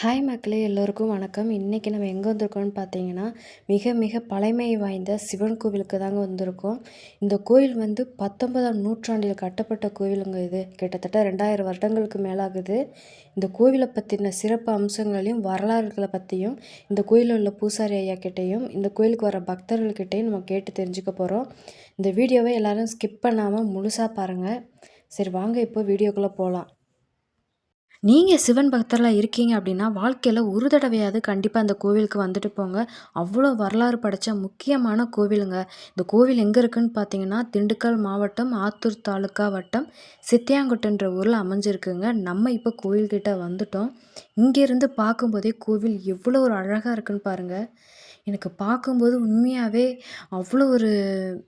Hi மக்களே எல்லோருக்கும் வணக்கம். இன்றைக்கி நம்ம எங்கே வந்திருக்கோம்னு பார்த்தீங்கன்னா மிக மிக பழமை வாய்ந்த சிவன் கோவிலுக்கு தாங்க வந்திருக்கோம். இந்த கோயில் வந்து பத்தொன்பதாம் நூற்றாண்டில் கட்டப்பட்ட கோவிலுங்க இது. கிட்டத்தட்ட ரெண்டாயிரம் வருடங்களுக்கு மேலாகுது. இந்த கோவிலை பற்றின சிறப்பு அம்சங்களையும் வரலாறுகளை பற்றியும் இந்த கோயிலில் உள்ள பூசாரி ஐயா கிட்டேயும் இந்த கோயிலுக்கு வர பக்தர்கள்கிட்டையும் நம்ம கேட்டு தெரிஞ்சுக்க போகிறோம் இந்த வீடியோவை எல்லோரும் ஸ்கிப் பண்ணாமல் முழுசாக பாருங்கள் சரி வாங்க இப்போ வீடியோக்குள்ளே போகலாம் நீங்கள் சிவன் பக்தரில் இருக்கீங்க அப்படின்னா வாழ்க்கையில் ஒரு தடவையாவது கண்டிப்பாக அந்த கோவிலுக்கு வந்துட்டு போங்க. அவ்வளோ வரலாறு படைத்த முக்கியமான கோவிலுங்க. இந்த கோவில் எங்கே இருக்குன்னு பார்த்தீங்கன்னா திண்டுக்கல் மாவட்டம் ஆத்தூர் தாலுக்கா வட்டம் சித்தியாங்குட்டன்ற ஊரில் அமைஞ்சிருக்குங்க. நம்ம இப்போ கோவில்கிட்ட வந்துட்டோம். இங்கேருந்து பார்க்கும்போதே கோவில் எவ்வளோ ஒரு அழகாக இருக்குன்னு பாருங்கள் எனக்கு பார்க்கும்போது உண்மையாகவே அவ்வளோ ஒரு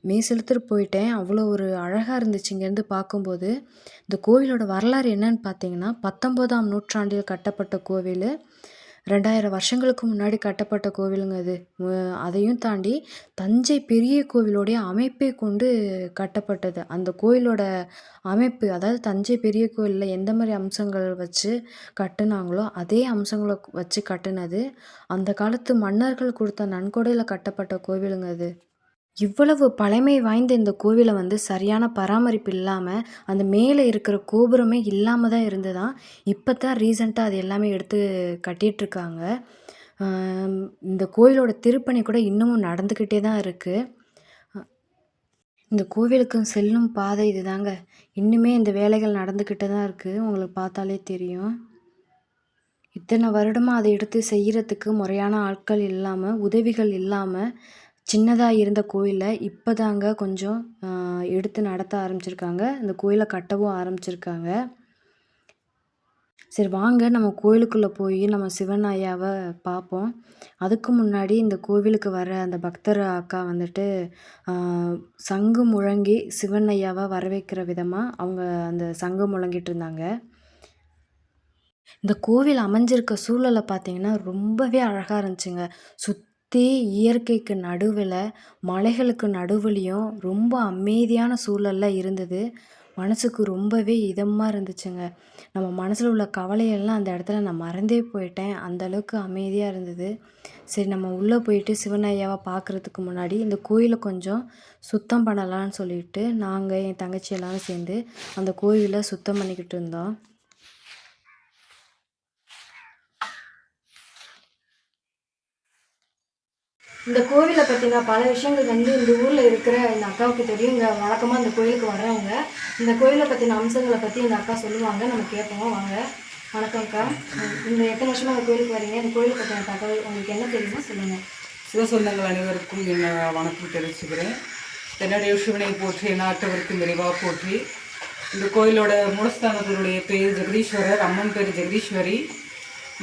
மெய் செலுத்துட்டு போயிட்டேன். அவ்வளோ ஒரு அழகாக இருந்துச்சு இங்கேருந்து பார்க்கும்போது. இந்த கோவிலோட வரலாறு என்னன்னு பார்த்தீங்கன்னா பத்தொம்போதாம் நூற்றாண்டில் கட்டப்பட்ட கோவில். ரெண்டாயிரம் வருஷங்களுக்கு முன்னாடி கட்டப்பட்ட கோவிலுங்க அது. அதையும் தாண்டி தஞ்சை பெரிய கோவிலோடைய அமைப்பை கொண்டு கட்டப்பட்டது. அந்த கோயிலோட அமைப்பு அதாவது தஞ்சை பெரிய கோயிலில் எந்த மாதிரி அம்சங்கள் வச்சு கட்டுனாங்களோ அதே அம்சங்களை வச்சு கட்டுனது. அந்த காலத்து மன்னர்கள் கொடுத்த நன்கொடையில் கட்டப்பட்ட கோவிலுங்க அது. இவ்வளவு பழமை வாய்ந்த இந்த கோவிலை வந்து சரியான பராமரிப்பு இல்லாமல் அந்த மேலே இருக்கிற கோபுரமே இல்லாமல் தான் இருந்ததாம் இப்போ தான் ரீசண்டாக அது எல்லாமே எடுத்து கட்டிகிட்ருக்காங்க இந்த கோயிலோட திருப்பணி கூட இன்னமும் நடந்துக்கிட்டே தான் இருக்குது இந்த கோவிலுக்கு செல்லும் பாதை இது தாங்க இன்னுமே இந்த வேலைகள் நடந்துக்கிட்டே தான் இருக்குது உங்களுக்கு பார்த்தாலே தெரியும். இத்தனை வருடமாக அதை எடுத்து செய்கிறதுக்கு முறையான ஆட்கள் இல்லாமல் உதவிகள் இல்லாமல் சின்னதாக இருந்த கோயிலை இப்போ தாங்க கொஞ்சம் எடுத்து நடத்த ஆரம்பிச்சிருக்காங்க. இந்த கோயிலை கட்டவும் ஆரம்பிச்சிருக்காங்க. சரி வாங்க. நம்ம கோயிலுக்குள்ளே போய் நம்ம சிவன் ஐயாவை பார்ப்போம் அதுக்கு முன்னாடி இந்த கோவிலுக்கு வர அந்த பக்தர் அக்கா வந்துட்டு சங்கு முழங்கி சிவன் ஐயாவை வரவேற்கிற விதமாக அவங்க அந்த சங்கு முழங்கிட்டு இருந்தாங்க. இந்த கோவில் அமைஞ்சிருக்க சூழலை பார்த்தீங்கன்னா ரொம்பவே அழகாக இருந்துச்சுங்க. சுத் சுற்றி இயற்கைக்கு நடுவில் மலைகளுக்கு நடுவுலையும் ரொம்ப அமைதியான சூழலில் இருந்தது. மனசுக்கு ரொம்பவே இதமாக இருந்துச்சுங்க. நம்ம மனசில் உள்ள கவலையெல்லாம் அந்த இடத்துல நான் மறந்தே போயிட்டேன். அந்த அளவுக்கு அமைதியாக இருந்தது. சரி நம்ம உள்ளே போயிட்டு சிவனையாவை பார்க்குறதுக்கு முன்னாடி இந்த கோயிலை கொஞ்சம் சுத்தம் பண்ணலான்னு சொல்லிட்டு நாங்கள் என் தங்கச்சி எல்லாரும் சேர்ந்து அந்த கோயிலை சுத்தம் பண்ணிக்கிட்டு இருந்தோம். இந்த கோவிலை பற்றின பல விஷயங்கள் வந்து இந்த ஊரில் இருக்கிற இந்த அக்காவுக்கு தெரியும். இங்கே வழக்கமாக இந்த கோயிலுக்கு வர்றவங்க. இந்த கோயிலை பற்றின அம்சங்களை பற்றி இந்த அக்கா சொல்லுவாங்க. நம்ம கேட்போம். வாங்க. வணக்கம் அக்கா. இந்த எத்தனை வருஷமாக இந்த கோயிலுக்கு வரீங்க? இந்த கோயிலை பற்றின தகவல் உங்களுக்கு என்ன தெரியுமோ சொல்லுங்கள் சிவசொந்தங்கள் அனைவருக்கும் என்ன வணக்கம் தெரிவிச்சுக்கிறேன். என்னுடைய சிவனை போற்றி நாட்டவருக்கு நிறைவாக போற்றி. இந்த கோயிலோட மூலஸ்தானத்தினுடைய பேர் ஜெகதீஸ்வரர் அம்மன் பேர் ஜெகதீஸ்வரி.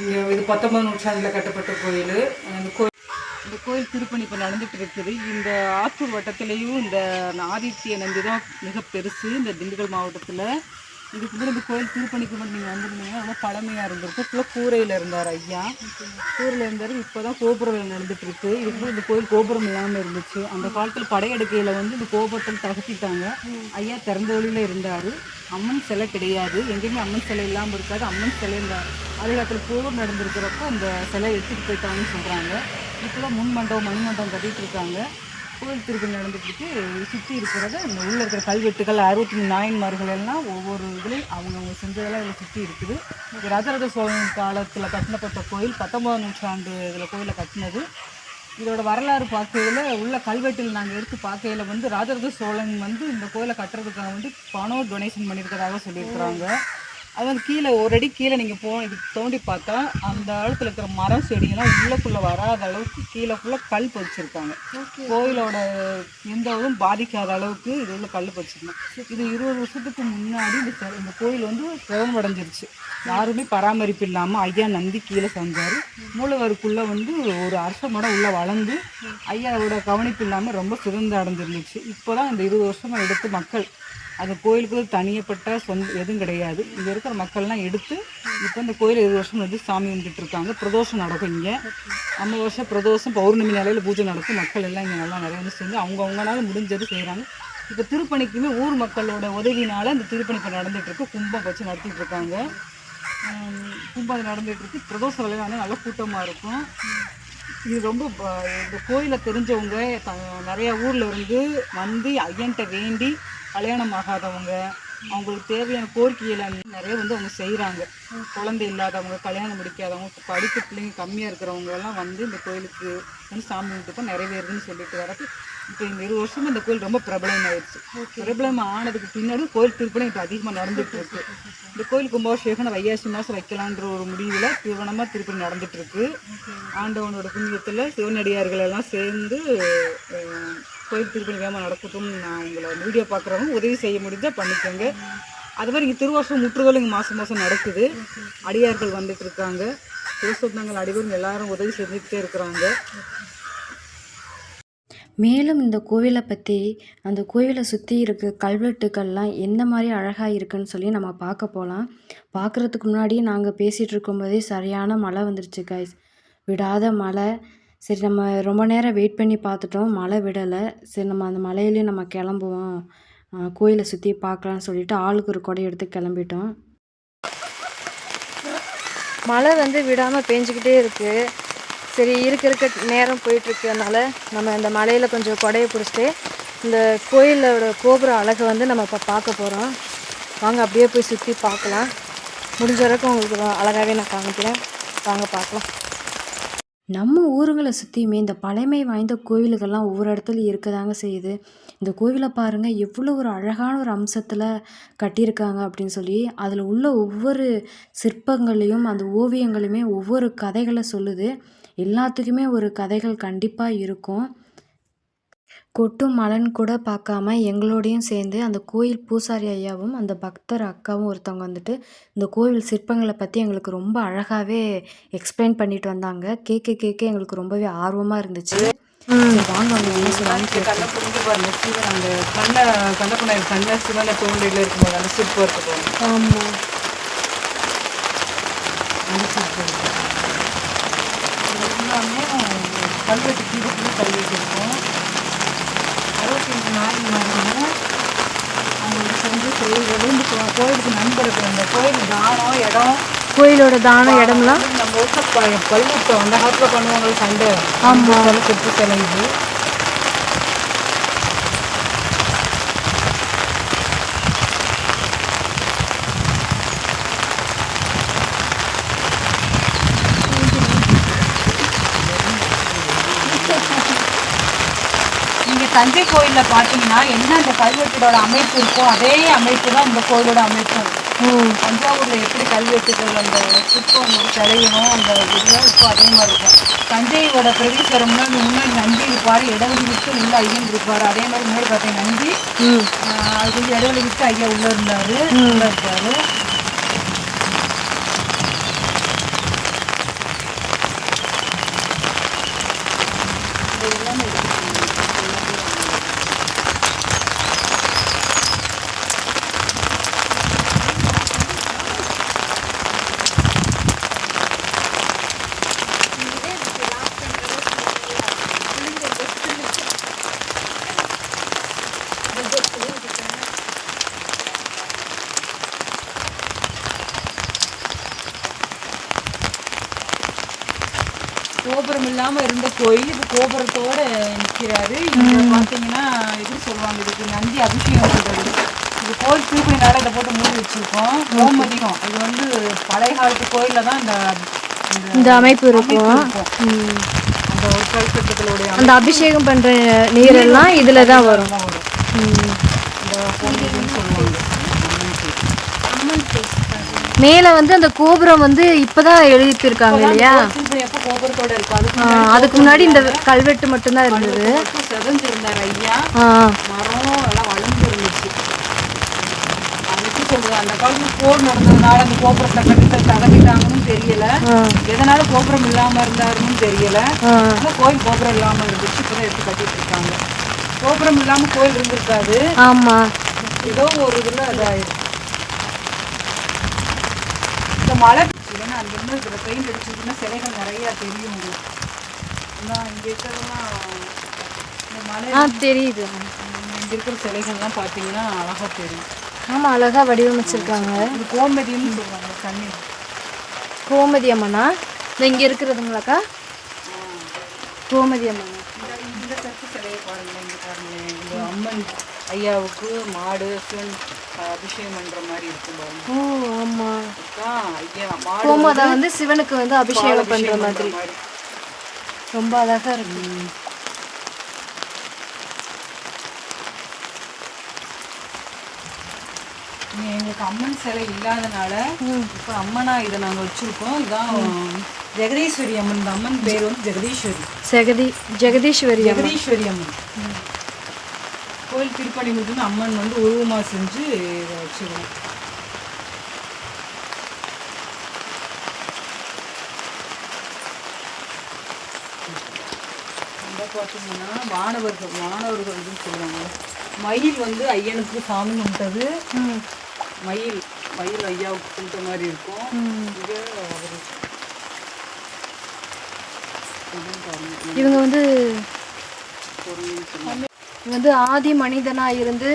இங்கே இது பத்தொன்பது நூற்றாண்டில் கட்டப்பட்ட கோயில். அந்த கோயில் இந்த கோயில் திருப்பணி இப்போ நடந்துட்டு இருக்குது. இந்த ஆத்தூர் வட்டத்திலையும் இந்த ஆதித்ய நந்தி தான் மிக பெருசு. இந்த திண்டுக்கல் மாவட்டத்தில் இதுக்கு முன்னாடி இந்த கோயில் திருப்பணிக்கு மட்டும் நீங்கள் வந்திருந்தீங்க. ரொம்ப பழமையாக இருந்திருக்கு. ஃபுல்லாக கூரையில் இருந்தார் ஐயா. கூரையில் இருந்தார். இப்போ தான் கோபுரம் நடந்துட்டு இருக்கு. இதுக்கு இந்த கோயில் கோபுரம் இல்லாமல் இருந்துச்சு. அந்த காலத்தில் படையெடுக்கையில் வந்து இந்த கோபுரத்தில் தகர்த்திட்டாங்க. ஐயா திறந்த வழியில் இருந்தார். அம்மன் சிலை கிடையாது. எங்கேயுமே அம்மன் சிலை இல்லாமல் இருக்காது. அம்மன் சிலை இந்த அதிகாலத்தில் போர் நடந்திருக்கிறப்போ அந்த சிலை எடுத்துகிட்டு போயிட்டாங்கன்னு சொல்கிறாங்க இப்போ முன் மண்டபம் மண் மண்டபம் கட்டிகிட்டு இருக்காங்க. கோயில் திருப்பி நடந்துக்கிட்டு சுற்றி இருக்கிறத இந்த உள்ளே இருக்கிற கல்வெட்டுகள் அறுபத்தி மூணு நாயன்மார்கள் எல்லாம் ஒவ்வொரு இதுலேயும் அவங்கவுங்க செஞ்சதெல்லாம் இதில் சுற்றி இருக்குது. ரதரத சோழன் காலத்தில் கட்டினப்பட்ட கோயில் பத்தொம்பதாம் நூற்றாண்டு இதில் கோயிலை கட்டினது. இதோட வரலாறு பார்க்கையில் உள்ள கல்வெட்டில் நாங்கள் எடுத்து பார்க்கையில் வந்து ராஜராஜ சோழன் வந்து இந்த கோயிலை கட்டுறதுக்காக வந்து பணம் டொனேஷன் பண்ணியிருக்கிறதாக சொல்லியிருக்கிறாங்க. அது வந்து கீழே ஒரு அடி கீழே நீங்கள் போ இது தோண்டி பார்த்தா அந்த அளவுக்கு இருக்கிற மரம் செடிங்கெல்லாம் உள்ளக்குள்ளே வராத அளவுக்கு கீழே ஃபுல்லாக கல் பதிச்சிருக்காங்க கோயிலோட எந்த இதுவும் பாதிக்காத அளவுக்கு இது உள்ள கல் பதிச்சிருக்காங்க இது இருபது வருஷத்துக்கு முன்னாடி இந்த இந்த கோயில் வந்து சிவமடைஞ்சிருச்சு யாருமே பராமரிப்பு இல்லாமல் ஐயா நந்தி கீழே செஞ்சார். மூலவருக்குள்ளே வந்து ஒரு அரச மடம் உள்ளே வளர்ந்து ஐயாவோட கவனிப்பு இல்லாமல் ரொம்ப சிறந்து அடைஞ்சிருந்துச்சு இப்போ தான் இந்த இருபது வருஷமாக எடுத்து மக்கள் அந்த கோயிலுக்கு தனியப்பட்ட சொந்த எதுவும் கிடையாது. இங்கே இருக்கிற மக்கள்லாம் எடுத்து இப்போ இந்த கோயில் இருபது வருஷம் வந்து சாமி வந்துட்டு இருக்காங்க. பிரதோஷம் நடக்கும் இங்கே. ஐம்பது வருஷம் பிரதோஷம் பௌர்ணமி நிலையில் பூஜை நடக்கும். மக்கள் எல்லாம் இங்கே நல்லா நிறைய வந்து சேர்ந்து அவங்க அவங்களால முடிஞ்சது செய்கிறாங்க இப்போ திருப்பணிக்குமே ஊர் மக்களோட உதவினால இந்த திருப்பணி இப்போ நடந்துகிட்ருக்கு கும்பம் வச்சு நடத்திட்டு இருக்காங்க. கும்பம் நடந்துகிட்ருக்கு பிரதோஷ வேலை வந்து நல்லா கூட்டமாக இருக்கும். இது ரொம்ப இந்த கோயிலை தெரிஞ்சவங்க த- ஊரில் இருந்து வந்து ஐயன்ட்ட வேண்டி கல்யாணம் ஆகாதவங்க அவங்களுக்கு தேவையான கோரிக்கைகளை நிறைய வந்து அவங்க செய்கிறாங்க குழந்தை இல்லாதவங்க கல்யாணம் முடிக்காதவங்க படிப்பு பிள்ளைங்க கம்மியாக இருக்கிறவங்க எல்லாம் வந்து இந்த கோயிலுக்கு வந்து சாமி கும்பிட்டு நிறைவேறுதுன்னு சொல்லிட்டு வரது இப்போ இந்த இருபது வருஷமா இந்த கோயில் ரொம்ப பிரபலம் ஆயிடுச்சு பிரபலம் ஆனதுக்கு பின்னாடி கோயில் திருப்பணம் இப்போ அதிகமாக நடந்துட்டு இருக்கு. இந்த கோயில் கும்பாபிஷேகம் நான் வைகாசி மாதம் வைக்கலான்ற ஒரு முடிவில் திருவனமாக திருப்பணி நடந்துட்டு இருக்கு. ஆண்டவனோட புண்ணியத்தில் சிவனடியார்கள் எல்லாம் சேர்ந்து கோயில் திருப்பணி வேகமாக நடக்கட்டும். நான் உங்களை வீடியோ பார்க்குறவங்க உதவி செய்ய முடிஞ்சால் பண்ணிக்கோங்க. அது மாதிரி இங்கே திருவாசம் முற்றுதல் இங்கே மாதம் மாதம் நடக்குது. அடியார்கள் வந்துட்டு இருக்காங்க. திருசொந்தங்கள் அடிவரும் எல்லாரும் உதவி செஞ்சுக்கிட்டே இருக்கிறாங்க. மேலும் இந்த கோவிலை பற்றி அந்த கோவிலை சுற்றி இருக்க கல்வெட்டுக்கள்லாம் எந்த மாதிரி அழகாக இருக்குன்னு சொல்லி நம்ம பார்க்க போகலாம் பார்க்குறதுக்கு முன்னாடி நாங்கள் பேசிகிட்டு இருக்கும்போதே சரியான மழை வந்துருச்சு கைஸ் விடாத மழை. சரி நம்ம ரொம்ப நேரம் வெயிட் பண்ணி பார்த்துட்டோம். மழை விடலை. சரி நம்ம அந்த மலையிலேயே நம்ம கிளம்புவோம். கோயிலை சுற்றி பார்க்கலாம்னு சொல்லிட்டு ஆளுக்கு ஒரு கொடை எடுத்து கிளம்பிட்டோம். மழை வந்து விடாமல் பேஞ்சிக்கிட்டே இருக்குது சரி இருக்க இருக்க நேரம் போயிட்டுருக்கனால நம்ம இந்த மலையில் கொஞ்சம் கொடையை பிடிச்சிட்டு இந்த கோயிலோட கோபுர அழகை வந்து நம்ம இப்போ பார்க்க போகிறோம் வாங்க அப்படியே போய் சுற்றி பார்க்கலாம். முடிஞ்ச வரைக்கும் உங்களுக்கு அழகாகவே நான் காமிக்கிறேன். வாங்க பார்க்கலாம். நம்ம ஊருங்களை சுற்றியுமே இந்த பழமை வாய்ந்த கோவில்கள்லாம் ஒவ்வொரு இடத்துலையும் இருக்கதாங்க செய்யுது. இந்த கோவிலை பாருங்கள் எவ்வளோ ஒரு அழகான ஒரு அம்சத்தில் கட்டியிருக்காங்க அப்படின்னு சொல்லி அதில் உள்ள ஒவ்வொரு சிற்பங்களையும் அந்த ஓவியங்களுமே ஒவ்வொரு கதைகளை சொல்லுது. எல்லாத்துக்குமே ஒரு கதைகள் கண்டிப்பாக இருக்கும். கொட்டும் மலன் கூட பார்க்காம எங்களோடையும் சேர்ந்து அந்த கோயில் பூசாரி ஐயாவும் அந்த பக்தர் அக்காவும் ஒருத்தவங்க வந்துட்டு இந்த கோவில் சிற்பங்களை பற்றி எங்களுக்கு ரொம்ப அழகாகவே எக்ஸ்பிளைன் பண்ணிட்டு வந்தாங்க. கேட்க கேட்க எங்களுக்கு ரொம்பவே ஆர்வமாக இருந்துச்சு. வாங்க என்ன சொல்லுவாங்க கண்ணை புரிஞ்சு பாருங்க. சிவன் அந்த கண்ணை கண்ணப்பண்ண கண்ணை சிவனை தோண்டில இருக்கும்போது அந்த சிற்பம் இருக்கு பாருங்க. ஆமாம் கல்வெட்டு கீழே கல்வெட்டு இருக்கும். அறுபத்தஞ்சு நாள் மாதிரி அவங்களுக்கு செஞ்சு செய்வது இந்த கோயிலுக்கு நண்பர்கள் அந்த கோயில் தானம் இடம் கோயிலோட தான இடம்லாம்? நம்ம ஊர்ல ப- பள்ளிக்கூட்டம் அந்த காலத்துல பண்ணுவாங்க சண்டை. ஆமா. சிலை குத்து தஞ்சை கோயில்ல பாத்தீங்கன்னா என்ன அந்த கல்வெட்டோட அமைப்பு இருக்கோ அதே அமைப்பு தான் இந்த கோயிலோட அமைப்பு. தஞ்சாவூர்ல எப்படி கல்வெட்டுகள் அந்த சிற்பம் சிலையணும் அந்த இதுலாம் இப்போ அதே மாதிரி இருக்கும் தஞ்சையோட பிரதீஸ்வரம்னா முன்னாடி நந்தி இருப்பார் இடைவெளி விட்டு உள்ள ஐயன் இருப்பார். அதே மாதிரி முன்னாடி பார்த்தீங்க நந்தி. அது கொஞ்சம் இடைவெளி விட்டு ஐயா உள்ள இருந்தாரு உள்ள இருப்பாரு இது எல்லாமே இருக்கு. கோபுரம் இல்லாம இருந்த கோயில் இப்போ கோபுரத்தோட நிக்கிறாரு. இங்க பாத்தீங்கன்னா எப்படி சொல்லுவாங்க இதுக்கு நந்தி அபிஷேகம் பண்றது. இது கோயில் திருப்பணினால இதை போட்டு மூடி வச்சிருக்கோம். கோமதியம் இது வந்து பழைய காலத்து கோயில்ல தான் இந்த இந்த அமைப்பு இருக்கும். அந்த ஒரு கல்கட்டங்களுடைய அந்த அபிஷேகம் பண்ணுற நீரெல்லாம் இதில் தான் வரும். இந்த கோமதியம்னு சொல்லுவாங்க. மேலே வந்து அந்த கோபுரம் வந்து இப்போதான் எழுதியிருக்காங்க இல்லையா? அதுக்கு முன்னாடி இந்த கல்வெட்டு மட்டும்தான் இருந்தது. மட்டும் செதஞ்சிருந்தார் ஐயா. ஆ. மரம் எல்லாம் வளர்ந்து இருந்துச்சு அது எப்படி சொல்றது அந்த காலத்துல போர் நடந்ததுனால அந்த கோபுரத்தை கட்டி தகட்டிட்டாங்கன்னு தெரியல. எதனால கோபுரம் இல்லாம இருந்தாருன்னு தெரியல. கோயில் கோபுரம் இல்லாம இருந்துச்சு. இப்பதான் எடுத்து கட்டிட்டு இருக்காங்க. கோபுரம் இல்லாம கோயில் இருந்திருக்காது. ஆமாம் ஏதோ ஒரு இதுல இந்த மழை இல்லைன்னா அங்க இருந்து இதுல பெயிண்ட் அடிச்சதுன்னா சிலைகள் நிறைய தெரியும் உங்களுக்கு. அதான் இங்க இருக்கிறதெல்லாம் இந்த ஆ தெரியுது. இங்க இருக்கிற சிலைகள்லாம் பார்த்தீங்கன்னா அழகா தெரியும். ஆமாம் அழகாக வடிவமைச்சிருக்காங்க. இது கோமதின்னு சொல்லுவாங்க தண்ணி கோமதி அம்மனா? இந்த இங்கே இருக்கிறதுங்களாக்கா? கோமதி அம்மனா. இந்த சிலையை பாருங்களேன் இங்கே இந்த அம்மன் ஐயாவுக்கு மாடு அபிஷேகம் மாதிரி இருக்கும் பாருங்க. ஓ கோமாதா வந்து சிவனுக்கு வந்து அபிஷேகம் பண்ற மாதிரி. ரொம்ப அழகா இருக்கு. எங்களுக்கு அம்மன் சிலை இல்லாதனால இப்போ அம்மனா இதை நாங்கள் வச்சிருக்கோம். இதான் ஜெகதீஸ்வரி அம்மன் அம்மன் பேர் வந்து ஜெகதீஸ்வரி. ஜெகதி ஜெகதீஸ்வரி. ஜெகதீஸ்வரி அம்மன். கோயில் திருப்பணி முடிஞ்சு அம்மன் வந்து உருவமாக செஞ்சு இதை வச்சிருக்கோம் இந்த பார்த்தீங்கன்னா வானவர்கள் வானவர்கள் இதுன்னு சொல்லுவாங்க. மயில் வந்து ஐயனுக்கு சாமி கும்பிட்டது. மயில் மயில் ஐயாவுக்கு கும்பிட்ட மாதிரி இருக்கும். இங்கே அவர் இவங்க வந்து வந்து ஆதி மனிதனா இருந்து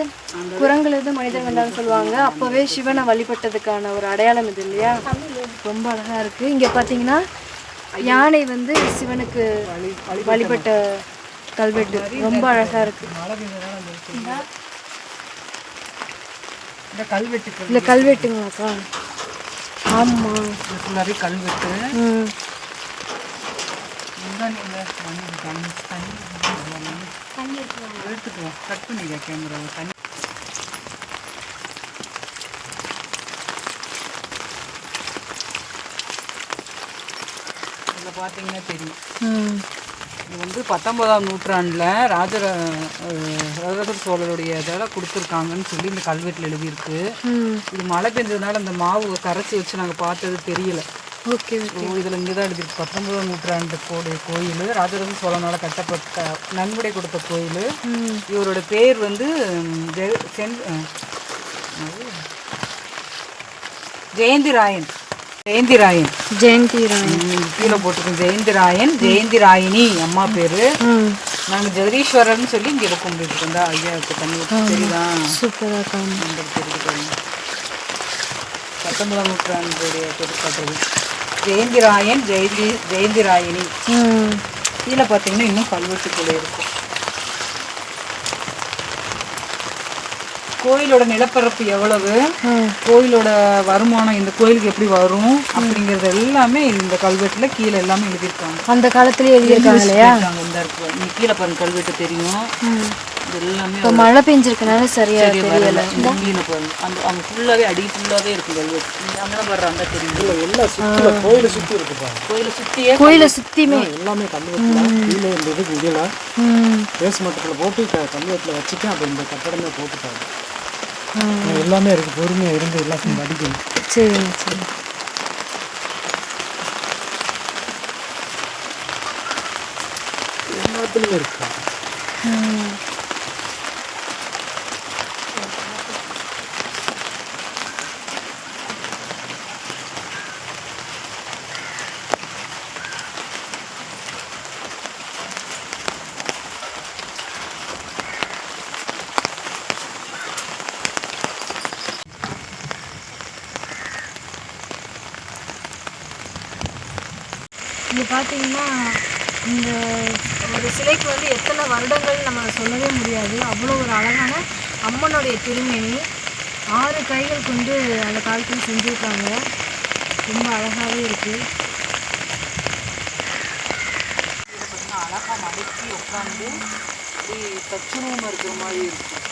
குரங்கிலிருந்து மனிதன் வந்தான்னு சொல்லுவாங்க. அப்பவே சிவனை வழிபட்டதுக்கான ஒரு அடையாளம் இது இல்லையா? ரொம்ப அழகா இருக்கு. இங்க பாத்தீங்கன்னா யானை வந்து சிவனுக்கு வழிபட்ட கல்வெட்டு. ரொம்ப அழகா இருக்கு. மழை பெய்ஞ்சதால அந்த இருக்கு. இந்த கல்வெட்டுங்களாக்கா? ஆமா. இது ஃபுல்லாகவே கல்வெட்டு ம் இதுதான் நீங்கள் தண்ணி தண்ணி தண்ணி எடுத்துக்குவோம் கட் பண்ணிக்க கேமரா தண்ணி இதில் பார்த்தீங்கன்னா தெரியும். இது வந்து பத்தொன்பதாம் நூற்றாண்டில் ராஜர அஹ், ராஜராஜ சோழருடைய இதெல்லாம் கொடுத்துருக்காங்கன்னு சொல்லி இந்த கல்வெட்டில் எழுதியிருக்கு. இது மழை பெஞ்சதுனால இந்த மாவு கரைச்சி வச்சு நாங்கள் பார்த்தது தெரியல. ஓகே ஸோ இதில் இங்கே தான் எழுதியிருக்கு. பத்தொன்பதாம் நூற்றாண்டு கோடி கோயில். ராஜராஜ சோழனால் கட்டப்பட்ட நன்கொடை கொடுத்த கோயில். இவரோட பேர் வந்து? ஜெயந்திராயன். ஜெயந்திராயன். ஜெயந்தி ராணி ம், கீழே போட்டிருக்கோம் ஜெயந்திராயன் ஜெயந்திராயினி அம்மா பேர். நாங்கள் ஜெகதீஸ்வரர்னு சொல்லி இங்கே கும்பிட்டு இருக்கோம் இந்த ஐயாவுக்கு தண்ணி தெரியுதா சூப்பரா காமி நம்பர் தெரியுது பத்தொன்பதாம் நூற்றாண்டுடைய பொருட்காட்டுறது ஜெயந்திராயன் ஜெயந்தி ஜெயந்திராயினி. ம். கீழே பார்த்தீங்கன்னா இன்னும் கல்வெட்டுக்குள்ளே இருக்கும் கோயிலோட நிலப்பரப்பு எவ்வளவு? கோயிலோட வருமானம் இந்த கோயிலுக்கு எப்படி வரும்? அப்படிங்கிறது எல்லாமே இந்த கல்வெட்டுல கீழே எல்லாமே எழுதியிருக்காங்க. அந்த காலத்திலேயே எழுதியிருக்காங்க இல்லையா. இந்த இருக்கு நீ கீழே பாருங்க கல்வெட்டு தெரியும். இப்போ மழை பெஞ்சிருக்கனால சரியா தெரிய வரல. இந்த கீழே பாருங்க அந்த அவங்க ஃபுல்லாவே அடி ஃபுல்லாவே நீங்க அங்கே வர்றாங்க தெரியும் எல்லாம் சுற்றி கோயிலை சுற்றி இருக்குப்பா கோயிலை சுத்தியே கோயிலை சுத்தியுமே. எல்லாமே கல்வெட்டில் கீழே இடையில ம். பேஸ் மட்டத்தில் போட்டு க கல்வெட்டில் வச்சுட்டு அப்போ இந்த கட்டடமே போட்டுட்டாங்க. எல்லாமே இருக்குது பொறுமையாக இருந்து எல்லாத்தையும் படிக்கணும் சரிங்க சரி. எல்லாத்துலேயும் இருக்கா ம் இங்கே பார்த்தீங்கன்னா இந்த ஒரு சிலைக்கு வந்து எத்தனை வருடங்கள் நம்ம சொல்லவே முடியாது. அவ்வளோ ஒரு அழகான அம்மனுடைய திருமேனி ஆறு கைகள் கொண்டு அந்த காலத்தில் செஞ்சுருக்காங்க. ரொம்ப அழகாகவே இருக்குது அழகா மடக்கி உட்காந்து அப்படி இருக்கிற மாதிரி இருக்கும்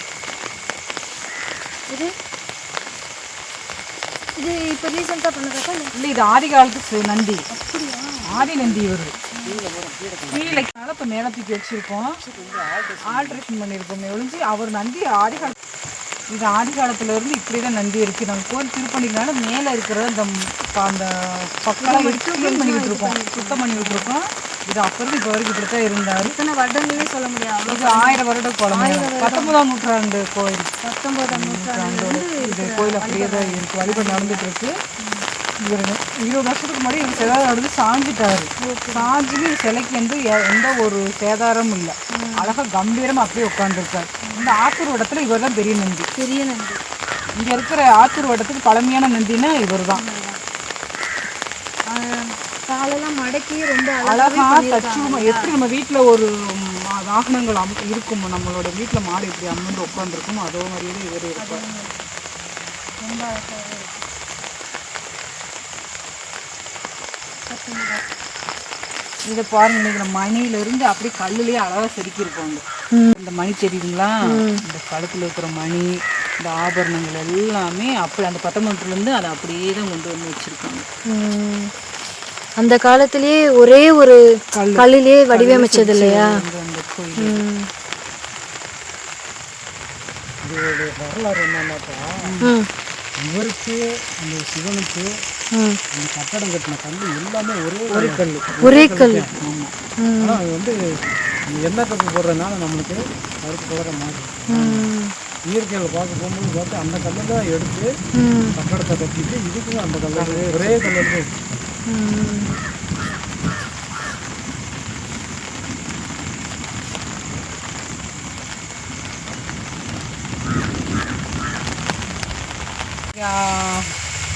இது? இது இப்போ ரீசெண்டாக பண்ணதாக்கா இல்லை இது ஆதி காலத்து நந்தி. ஆதி நந்தி வருது கீழே இப்போ மேலே தூக்கி வச்சிருக்கோம். ஆல்ட்ரேஷன் பண்ணியிருக்கோம் ஒழிஞ்சு அவர் நந்தி ஆதி கால இது ஆதி காலத்துல இருந்து இப்படி தான் நந்தி இருக்கு. நாங்கள் கோயில் திருப்பணினால மேலே இருக்கிற அந்த அந்த பக்கம் எடுத்து க்ளீன் பண்ணிக்கிட்டு இருக்கோம். சுத்தம் பண்ணிக்கிட்டு இருக்கோம். இது அப்போ இருந்து இப்போ வரைக்கும் இப்படி தான் இருந்தார். இத்தனை வருடங்களே சொல்ல முடியாது. இது ஆயிரம் வருட குழந்தை பத்தொன்பதாம் நூற்றாண்டு கோயில். பத்தொம்போதாம் நூற்றாண்டு இது கோயில் அப்படியே தான் இருக்கு. வழிபாடு நடந்துட்டு இருக்கு. இவர் இருபது வருஷத்துக்கு முன்னாடி இவர் சேதாரம் நடந்து சாஞ்சிட்டாரு. சாஞ்சு சிலைக்கு வந்து எ- எந்த ஒரு சேதாரமும் இல்லை. அழகா கம்பீரமா அப்படியே உட்காந்துருக்காரு இந்த ஆத்தூர் இடத்துல இவர் தான் பெரிய நந்தி. பெரிய நன்றி இங்க இருக்கிற ஆத்தூர் வட்டத்துக்கு பழமையான நந்தினா இவர் தான் காலெல்லாம் மடக்கி ரொம்ப அழகா தச்சுவமா எப்படி நம்ம வீட்டில் ஒரு ம், வாகனங்கள் அம் இருக்கும் நம்மளோட வீட்டில் மாடு எப்படி அம்மன் உட்காந்துருக்கும் அதே மாதிரியே இவர் இருப்பார். ரொம்ப அழகாக இருக்கு. இதை பாருங்க இன்னைக்கு இந்த மணியில இருந்து அப்படியே கல்லுலயே அழகா செதுக்கியிருப்பாங்க இந்த மணி தெரியுதுங்களா இந்த கழுத்துல இருக்கிற மணி இந்த ஆபரணங்கள் எல்லாமே அப்படி அந்த பத்தொன்பதுல இருந்து அதை அப்படியே தான் கொண்டு வந்து வச்சிருக்காங்க. ம். அந்த காலத்திலேயே ஒரே ஒரு கல்லிலேயே வடிவமைச்சது இல்லையா? அந்த கோயில். வரலாறு என்னன்னாக்கா. இவருக்கு அந்த சிவனுக்கு. அந்த கட்டடம் கட்டின கல் எல்லாமே ஒரே ஒரே கல் ஒரே கல் ஆமாம் ஆனால் அது வந்து எண்ணெய் கப்பு போடுறதுனால நம்மளுக்கு கருப்பு கலர மாறி ம். இயற்கையில் பார்க்க போகும்போது பார்த்து அந்த கல்லை தான் எடுத்து ம். கட்டடத்தை கட்டிட்டு இதுக்கும் அந்த கல்லு ஒரே கல்லர் தான் ம்.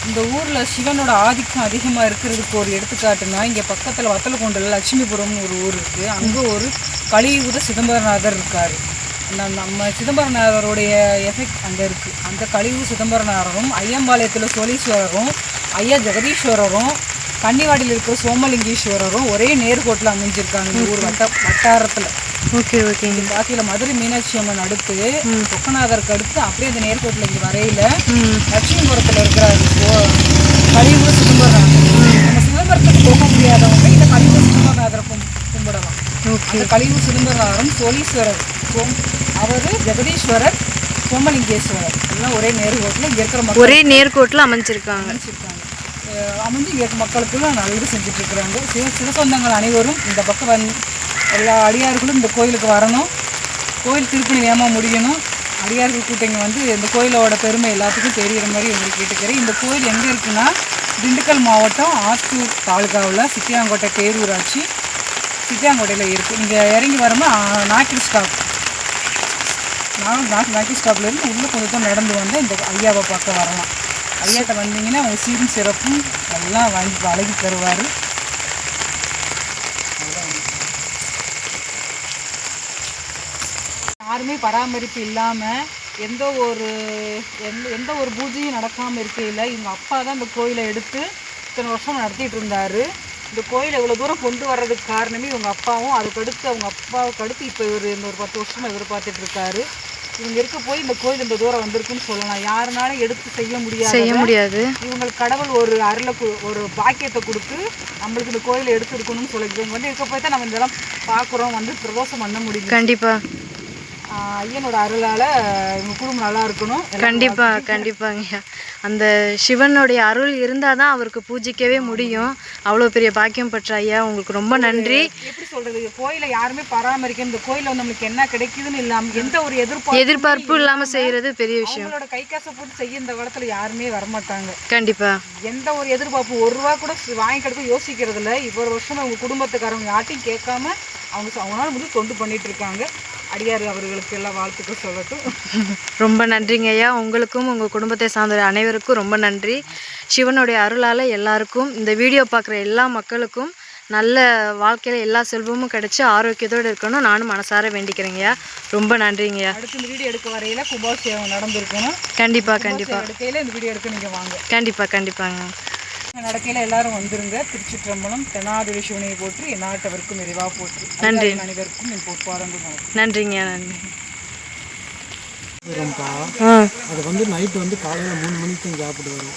இந்த ஊரில் சிவனோட ஆதிக்கம் அதிகமாக இருக்கிறதுக்கு ஒரு எடுத்துக்காட்டுனா இங்கே பக்கத்தில் வத்தலக்குண்டில் லட்சுமிபுரம்னு ஒரு ஊர் இருக்குது அங்கே ஒரு கலியுத சிதம்பரநாதர் இருக்கார். நம்ம சிதம்பரநாதருடைய எஃபெக்ட் அங்கே இருக்குது அந்த கழிவு சிதம்பரநாதரும் ஐயம்பாளையத்தில் சோழீஸ்வரரும் ஐயா ஜெகதீஸ்வரரும் கன்னிவாடியில் இருக்கிற சோமலிங்கீஸ்வரரும் ஒரே நேர்கோட்டில் அமைஞ்சிருக்காங்க இந்த ஊர் வட்ட வட்டாரத்தில். ஓகே ஓகேங்க இங்க பாத்தியில மதுரை மீனாட்சி அம்மன் அடுத்து சொக்கநாதருக்கு அடுத்து அப்படியே அந்த நேர்கோட்டில் இங்கே வரையில. லட்சுமிபுரத்தில் இருக்கிறாரு கலியுக சிதம்பரநாதர் நம்ம சிதம்பரத்துக்கு போக முடியாதவங்க இந்த கலியுக சிதம்பரநாதரை கும் கும்பிடலாம். ஓகே. அந்த கலியுக சிதம்பரநாதரும் சோழீஸ்வரர் சோம் அவர் ஜெகதீஸ்வரர் சோமலிங்கேஸ்வரர். எல்லாம் ஒரே நேர்கோட்டில் இங்கே இருக்கிற மக்கள் ஒரே நேர்கோட்டில் அமைஞ்சிருக்காங்க. அமைச்சிருக்காங்க அஹ் அமைஞ்சு இங்கே இருக்க மக்களுக்கு நல்லது செஞ்சுட்டு இருக்கிறாங்க. சிவ சிவசொந்தங்கள் அனைவரும் இந்த பக்கம் வந் எல்லா அடியார்களும் இந்த கோயிலுக்கு வரணும். கோயில் திருப்பணி வேகமாக முடியணும். அடியார்கள் கூட்டங்க வந்து இந்த கோயிலோட பெருமை எல்லாத்துக்கும் தெரிகிற மாதிரி உங்களுக்கு கேட்டுக்கிறேன். இந்த கோயில் எங்கே இருக்குன்னா திண்டுக்கல் மாவட்டம் ஆத்தூர் தாலுகாவில் சித்தியாங்கோட்டை பேரூராட்சி. சித்தியாங்கோட்டையில் இருக்குது இங்கே இறங்கி வரும்போது நாக்கில் ஸ்டாப் நானும் நாக் நாக்கி ஸ்டாப்லேருந்து உள்ளே கொஞ்சம் நடந்து வந்து இந்த ஐயாவை பார்க்க வரலாம். ஐயாட்ட வந்தீங்கன்னா அவங்க சீரும் சிறப்பும் எல்லாம் வாங்கி வழங்கி தருவார். யாருமே பராமரிப்பு இல்லாமல் எந்த ஒரு எந்த எந்த ஒரு பூஜையும் நடக்காமல் இருக்கையில் இவங்க அப்பா தான் இந்த கோயிலை எடுத்து இத்தனை வருஷம் நடத்திட்டு இருந்தாரு. இந்த கோயிலை இவ்வளோ தூரம் கொண்டு வர்றதுக்கு காரணமே இவங்க அப்பாவும் அதுக்கடுத்து அவங்க அப்பாவுக்கு அடுத்து இப்போ இவர் இந்த ஒரு பத்து வருஷமா எதிர்பார்த்துட்டு இருக்காரு. இவங்க இருக்க போய் இந்த கோயில் இந்த தூரம் வந்திருக்குன்னு சொல்லலாம். யாருனாலும் எடுத்து செய்ய முடியாது செய்ய முடியாது. இவங்களுக்கு கடவுள் ஒரு அருளை ஒரு பாக்கியத்தை கொடுத்து நம்மளுக்கு இந்த கோயிலை எடுத்து இருக்கணும்னு சொல்லிட்டு இவங்க வந்து இருக்க போய் தான் நம்ம இதெல்லாம் பார்க்குறோம் வந்து பிரதோஷம் பண்ண முடியும் கண்டிப்பா. ஆஹ் ஐயனோட அருளால இவங்க குடும்பம் நல்லா இருக்கணும். எல்லாம் கண்டிப்பா கண்டிப்பாங்கய்யா. அந்த சிவனுடைய அருள் இருந்தால் தான் அவருக்கு பூஜிக்கவே முடியும். அவ்வளோ பெரிய பாக்கியம் பெற்ற ஐயா உங்களுக்கு ரொம்ப நன்றி. எப்படி சொல்றது கோயிலை யாருமே பராமரிக்க இந்த கோயில வந்து நம்மளுக்கு என்ன கிடைக்குதுன்னு இல்லாம எந்த ஒரு எதிர்பார்ப்பு எதிர்பார்ப்பு இல்லாமல் செய்கிறது பெரிய விஷயம். அவங்களோட கை காசை போட்டு செய்ய இந்த காலத்துல யாருமே வரமாட்டாங்க. கண்டிப்பா. எந்த ஒரு எதிர்பார்ப்பு ஒரு ரூபா கூட வாங்கி கிடக்க யோசிக்கிறது இல்ல இவ்வளவு வருஷம் அவங்க குடும்பத்துக்காரங்க யார்ட்டையும் கேட்காம அவங்க அவங்களால வந்து தொண்டு பண்ணிட்டு இருக்காங்க. அடியார் அவர்களுக்கு எல்லாம் வாழ்த்துக்கள் சொல்லட்டும். ரொம்ப நன்றிங்க ஐயா. உங்களுக்கும் உங்கள் குடும்பத்தை சார்ந்த அனைவருக்கும் ரொம்ப நன்றி. சிவனுடைய அருளால் எல்லாருக்கும் இந்த வீடியோ பார்க்குற எல்லா மக்களுக்கும் நல்ல வாழ்க்கையில் எல்லா செல்வமும் கிடைச்சி ஆரோக்கியத்தோடு இருக்கணும். நானும் மனசார வேண்டிக்கிறேங்கய்யா ரொம்ப நன்றிங்கய்யா அடுத்து இந்த வீடியோ எடுக்க வரையில கும்பாபிஷேகம் நடந்திருக்கணும். கண்டிப்பாக கண்டிப்பாக எடுக்கையில இந்த வீடியோ எடுக்க நீங்க வாங்க. கண்டிப்பாக கண்டிப்பாங்க. நடக்கையில எல்லாரும் வந்துருங்க. திருச்சிற்றம்பலம் தெனாதுரை சிவனையை போற்றி எந்நாட்டவருக்கும் நிறைவா போற்றி. நன்றி. அனைவருக்கும் என் பொற்பாதங்கள் நன்றிங்கய்யா நன்றி. அது வந்து நைட்டு வந்து காலையில் மூணு மணிக்கு சாப்பிடுவாரு.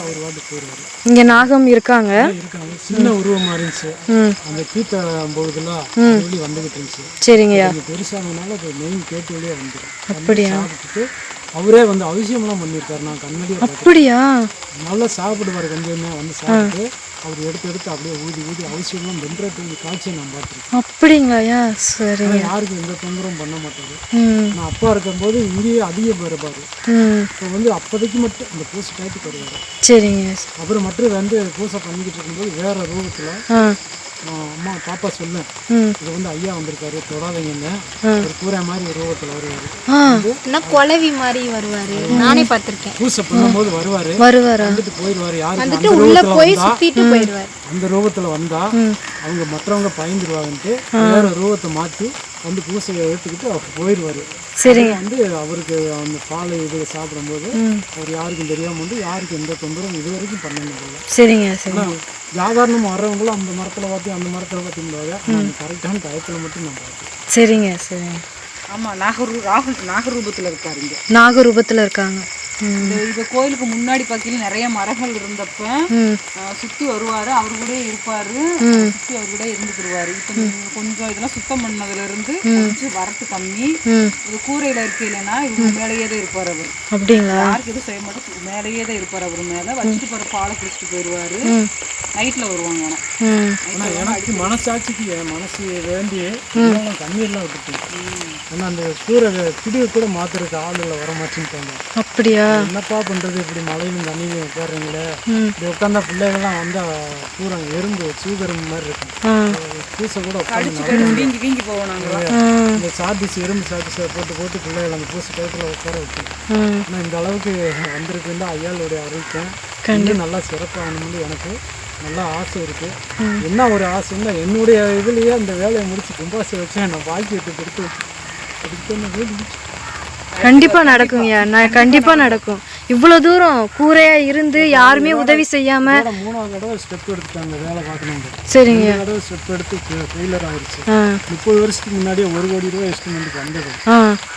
அவர் வாட்டுக்கு போயிடுவார். இங்கே நாகம் இருக்காங்க. இருக்காங்க. சின்ன உருவமாக இருந்துச்சு. ம். அந்த தீத்த போகுதுல வெளியே வந்துகிட்டு இருந்துச்சு. சரிங்கய்யா. கொஞ்சம் பெருசானதுனால அது மெயின் கேட்டு வழியே வந்துடும் அப்படியா? சாப்பிட்டுட்டு அவரே வந்து அவசியம்லாம் பண்ணியிருக்காரு. நான் கண்ணாடியே அப்படியா? நல்லா சாப்பிடுவார் கொஞ்சமே வந்து சாப்பிட்டு அவர் எடுத்து எடுத்து அப்படியே ஊதி ஊதி அவசியம்லாம் வென்றதுக்கு காட்சியை நான் பார்த்துருக்கேன். அப்படிங்களாயா சரிங்க ஆனால் யாருக்கும் எந்த தொந்தரவும் பண்ண மாட்டாரு. நான் அப்பா இருக்கும்போது இங்கேயே அதிக இருப்பார். ம். இப்போ வந்து அப்போதைக்கு மட்டும் அந்த பூசை டயத்துக்கு வருவார். சரிங்க. அப்புறம் மட்டும் வந்து பூசை பண்ணிக்கிட்டு இருக்கும்போது வேற ரூபத்தில் அம்மா பாப்பா சொல்ல. இது வந்து ஐயா வந்திருக்காரு தொடாதீங்கன்னு. ஒரு கூரை மாதிரி ஒரு ரூபத்தில் வருவார். குலவி மாதிரி வருவாரு? நானே பார்த்திருக்கேன். பூசை பண்ணும்போது வருவார். வருவாரா? வந்துட்டு போயிடுவார் யாருக்கு வந்துட்டு அந்த உள்ள போய் சுத்திட்டு போயிடுவாரு. அந்த ரூபத்தில் வந்தா அவங்க மற்றவங்க பயந்துருவாங்கன்ட்டு வேற ரூபத்தை மாற்றி வந்து பூசையை எடுத்துக்கிட்டு அவர் போயிடுவார். சரிங்க. வந்து அவருக்கு அந்த பால் இது சாப்பிடும்போது அவர் யாருக்கும் தெரியாம வந்து யாருக்கும் எந்த தொந்தரவும் இது வரைக்கும் பண்ணதில்லை சரிங்க சரி சாதாரணமாக வர்றவங்களும் அந்த மரத்தில் பார்த்து அந்த மரத்தில் பார்த்துருந்தாங்க கரெக்டான டயத்தில் மட்டும் நான் பார்த்தேன் சரிங்க சரிங்க. ஆமாம் நாகரூ ராகுல் நாகரூபத்தில் இருக்காரு இங்கே. நாகரூபத்தில் இருக்காங்க. இந்த இந்த கோயிலுக்கு முன்னாடி பக்கத்தில் நிறைய மரங்கள் இருந்தப்ப சுத்தி வருவாரு அவர் கூட இருப்பாரு. சுத்தி அவர் கூட இருந்துக்கிடுவாரு இப்போ கொஞ்சம் இதெல்லாம் சுத்தம் பண்ணதுல இருந்து கொஞ்சம் வரத்து கம்மி. இது கூரையில இருக்கு இல்லைன்னா இவங்க மேலேயே தான் இருப்பார் அவர். அப்படிங்களா? யாருக்கு எதுவும் செய்ய மாட்டோம் மேலேயே தான் இருப்பார் அவர் மேல. வச்சுட்டு போற பாலை குடிச்சிட்டு போயிடுவாரு நைட்ல வருவாங்க ஆனா. எனக்கு மனசாட்சிக்கு என் மனசு வேண்டி கண்ணீர்லாம் விட்டுட்டு. ஏன்னா அந்த கூரை பிடிவை கூட மாத்துறதுக்கு ஆள் இல்லை வரமாச்சுன்னு தோணும் அப்படியா? என்னப்பா பண்ணுறது இப்படி மழையிலும் தண்ணியிலும் உட்காடுறீங்களே ம். இப்படி உட்காந்தா பிள்ளைகள்லாம் வந்தால் பூரா எறும்பு சூகரம் மாதிரி இருக்கும். பூசை கூட இந்த சார்டிஸ் எறும்பு சார்டிஸை போட்டு போட்டு பிள்ளைகள் அந்த பூசை டயத்தில் உட்கார வைக்கும் ஆனால் இந்த அளவுக்கு வந்திருக்குன்னு ஐயாளுடைய அறிவிக்கேன் இன்னும் நல்லா சிறப்பாகணும்னு எனக்கு. நல்லா ஆசை இருக்குது என்ன ஒரு ஆசைன்னா என்னுடைய இதுலேயே அந்த வேலையை முடிச்சு கும்பாசை வச்சேன் நான் பாக்கியத்தை கொடுத்து வச்சு அதுக்கு வீடு கண்டிப்பா நடக்குங்கய்யா நான் கண்டிப்பா நடக்கும். இவ்வளவு தூரம் கூரையா இருந்து யாருமே உதவி செய்யாம மூணாவது தடவை ஸ்டெப் எடுத்துட்டாங்க வேலை பார்க்கணும் சரிங்க. தடவை ஸ்டெப் எடுத்து ஃபெயிலர் ஆயிடுச்சு முப்பது வருஷத்துக்கு முன்னாடியே ஒரு கோடி ரூபா எஸ்டிமேட்டுக்கு வந்தது.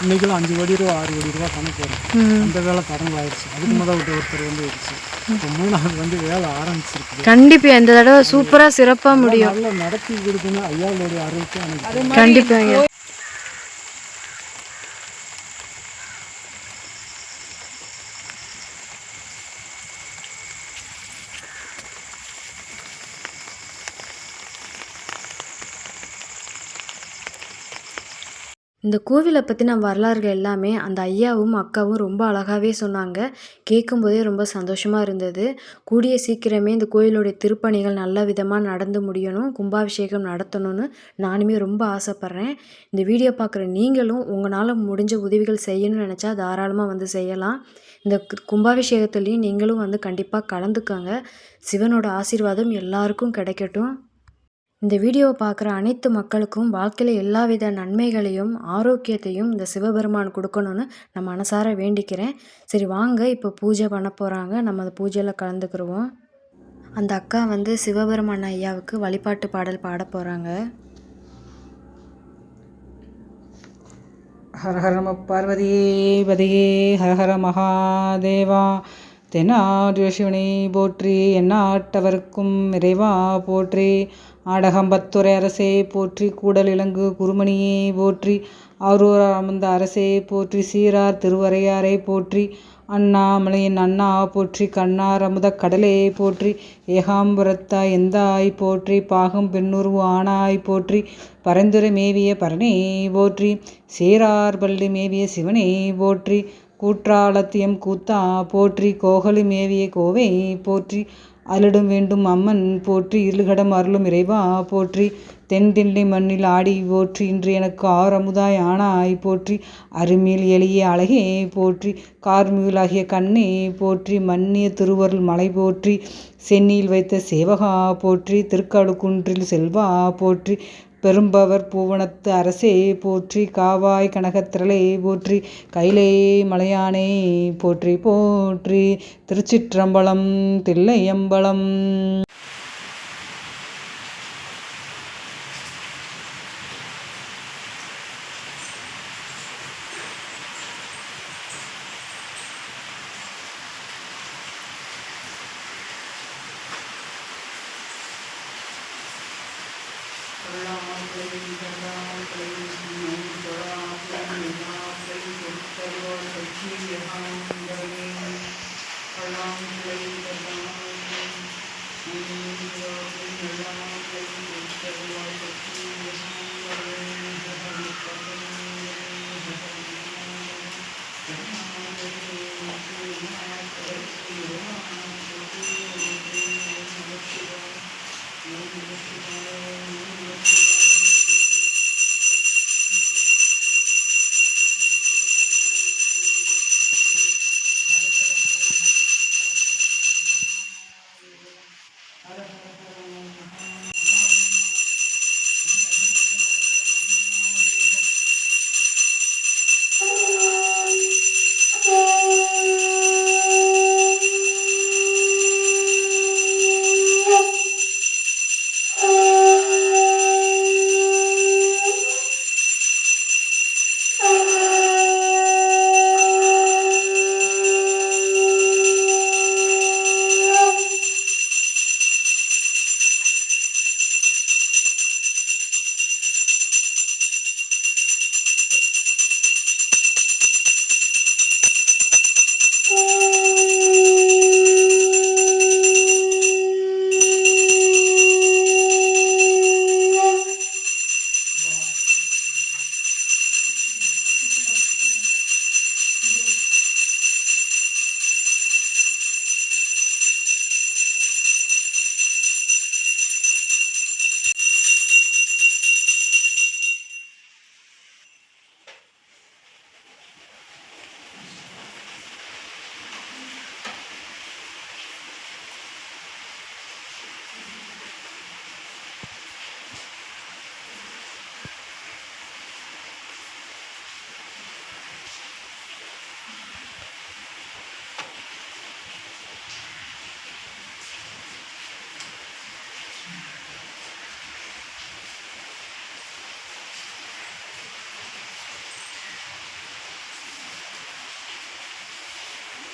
இன்னைக்கெல்லாம் அஞ்சு கோடி ரூபா ஆறு கோடி ரூபா கணக்கு வரும் அந்த வேலை தடங்களாயிருச்சு அதுக்கு முதல் ஒருத்தர் வந்து ஆயிடுச்சு மூணாவது வந்து வேலை ஆரம்பிச்சிருக்கு கண்டிப்பா இந்த தடவை சூப்பரா சிறப்பா முடியும். நல்லா நடத்தி கொடுக்கணும். ஐயாவுடைய அறிவிப்பு எனக்கு கண்டிப்பாங்க இந்த கோவிலை பற்றின வரலாறுகள் எல்லாமே அந்த ஐயாவும் அக்காவும் ரொம்ப அழகாகவே சொன்னாங்க. கேட்கும்போதே ரொம்ப சந்தோஷமாக இருந்தது. கூடிய சீக்கிரமே இந்த கோயிலுடைய திருப்பணிகள் நல்ல விதமாக நடந்து முடியணும் கும்பாபிஷேகம் நடத்தணும்னு நானுமே ரொம்ப ஆசைப்பட்றேன். இந்த வீடியோ பார்க்குற நீங்களும் உங்களால் முடிஞ்ச உதவிகள் செய்யணும்னு நினச்சா தாராளமாக வந்து செய்யலாம். இந்த கும்பாபிஷேகத்துலேயும் நீங்களும் வந்து கண்டிப்பாக கலந்துக்கோங்க. சிவனோட ஆசீர்வாதம் எல்லாருக்கும் கிடைக்கட்டும். இந்த வீடியோவை பார்க்குற அனைத்து மக்களுக்கும் வாழ்க்கையில் எல்லாவித நன்மைகளையும் ஆரோக்கியத்தையும் இந்த சிவபெருமான் கொடுக்கணும்னு நான் மனசார வேண்டிக்கிறேன். சரி வாங்க இப்போ பூஜை பண்ண போகிறாங்க நம்ம அந்த பூஜையில் கலந்துக்கிடுவோம் அந்த அக்கா வந்து சிவபெருமான் ஐயாவுக்கு வழிபாட்டு பாடல் பாட போகிறாங்க ஹர ஹர நம பார்வதியே ஹர ஹர மகாதேவா. தென்னாடு சிவனை போற்றி என்னாட்டவர்க்கும் இறைவா போற்றி. ஆடகம்பத்துறை அரசே போற்றி கூடல் இலங்கு குருமணியே போற்றி ஆரூர் அமர்ந்த அரசே போற்றி சீரார் திருவரையாரை போற்றி அண்ணாமலையின் அண்ணா போற்றி கண்ணார் அமுத கடலே போற்றி ஏகாம்பரத்தா எந்தாய் போற்றி பாகம் பெண்ணுருவு ஆனாய் போற்றி பரந்துரை மேவிய பரனே போற்றி சீரார் பள்ளி மேவிய சிவனே போற்றி கூற்றாலத்தியம் கூத்தா போற்றி கோகலி மேவிய கோவை போற்றி அருளிடும் வேண்டும் அம்மன் போற்றி இருளுகடம் அருளும் இறைவா போற்றி தென் தில்லை மண்ணில் ஆடி போற்றி இன்று எனக்கு ஆரமுதாய் ஆனாய் போற்றி அருமேல் எளிய அழகே போற்றி கார்மிகுலாகிய கண்ணே போற்றி மன்னிய திருவருள் மலை போற்றி சென்னியில் வைத்த சேவகா போற்றி திருக்கடுக்குன்றில் செல்வா போற்றி பெரும்பவர் பூவனத்து அரசே போற்றி காவாய் கனகத்திரளே போற்றி கைலே மலையானே போற்றி போற்றி. திருச்சிற்றம்பலம் தில்லையம்பலம்.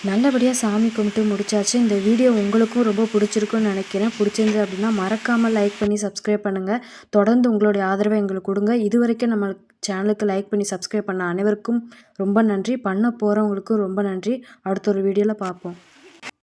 நல்லபடியாக சாமி கும்பிட்டு முடிச்சாச்சு. இந்த வீடியோ உங்களுக்கும் ரொம்ப பிடிச்சிருக்குன்னு நினைக்கிறேன். பிடிச்சிருந்து அப்படின்னா மறக்காமல் லைக் பண்ணி சப்ஸ்கிரைப் பண்ணுங்கள் தொடர்ந்து உங்களுடைய ஆதரவை எங்களுக்கு கொடுங்க. இது வரைக்கும் நம்ம சேனலுக்கு லைக் பண்ணி சப்ஸ்கிரைப் பண்ண அனைவருக்கும் ரொம்ப நன்றி. பண்ண போகிறவங்களுக்கும் ரொம்ப நன்றி. அடுத்த ஒரு வீடியோவில் பார்ப்போம்.